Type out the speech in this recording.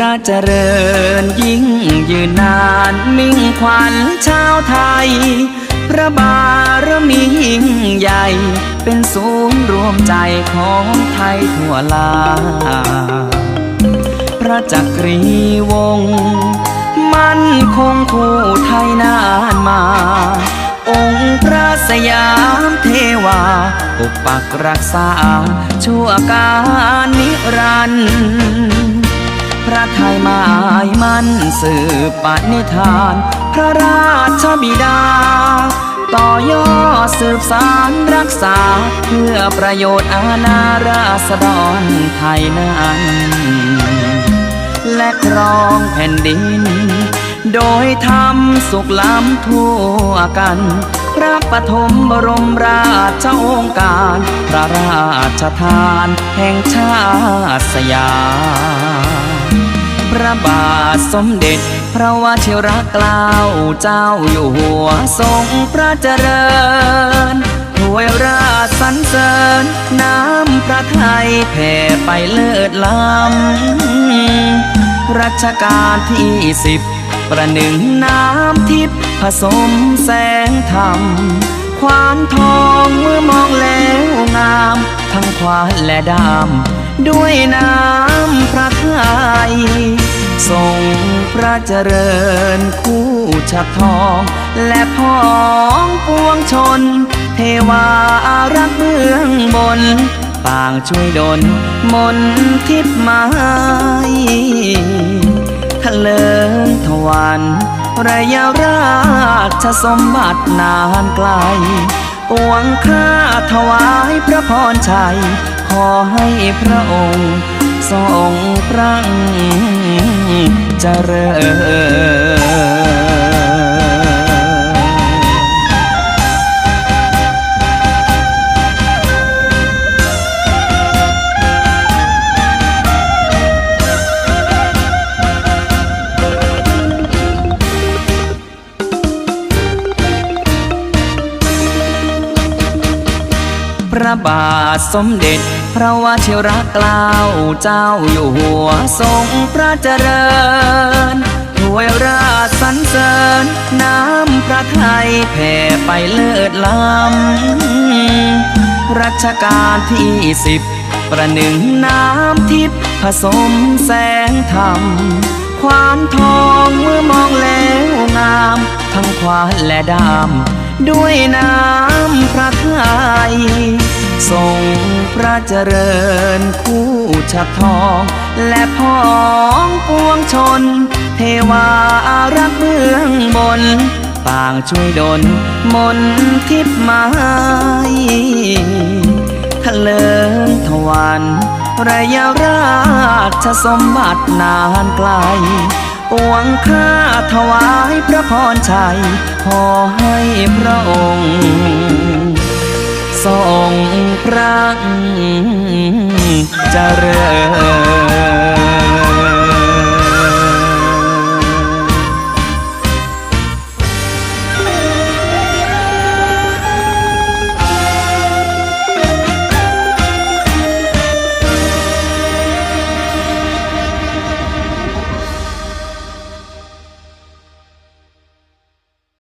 ระเจริญยิ่งยืนนานมิ่งขวัญชาวไทย พระบารมียิ่งใหญ่ เป็นศูนย์รวมใจของไทยทั่วลา พระจักรีวงศ์มั่นคงคู่ไทยนานมา องค์พระสยามเทวาปกปักรักษา ชั่วกาลนิรันดร์ พระไทยหมายมั่นสืบปณิธาน พระราชบิดา ต่อยอดสืบสารรักษา เพื่อประโยชน์อาณาราษฎรไทยนั้นและครองแผ่นดิน โดยทำสุขล้ำทั่วกันพระปฐมบรมราชโองการ พระราชทานแห่งชาติสยาม พระบาทสมเด็จ พระวชิรเกล้าเจ้าอยู่หัวทรงพระเจริญถวยราชสรรเสริญ น้ำพระไทยแผ่ไปเลิศล้ำรัชกาลที่สิบประหนึ่งน้ำทิพย์ผสมแสงธรรม ควานทองเมื่อมองแล้วงาม ทั้งควานและดำ ด้วยน้ำพระทัยทรงพระเจริญคู่ฉัดทอง และพ้องปวงชน เทวารักเมืองบนต่างช่วยดลมนทิพไม้ทะเลิงทวันระยะราชสมบัตินานไกลปวงข้าถวายพระพรชัย อให้พระองค์ทรงพระเจริญพระบาทสมเด็จ พระวชิรกล้าวเจ้าอยู่หัวทรงพระเจริญถวยราชสรรเสริญ น้ำพระไทยแผ่ไปเลิศล้ำรัชกาลที่สิบประหนึ่งน้ำทิพย์ผสมแสงธรรม ควานทองเมื่อมองแล้วงาม ทั้งควานและดำด้วยน้ำพระไทย ระเจริญคู่ฉัดทอง และพ้องปวงชน เทวาอารักเมืองบน ต่างช่วยดลมนทิพย์ไม้ทะเลิงทวันระยะราชสมบัตินานไกลปวงข้าถวายพระพรชัย ขอให้พระองค์ สองพระเจริญ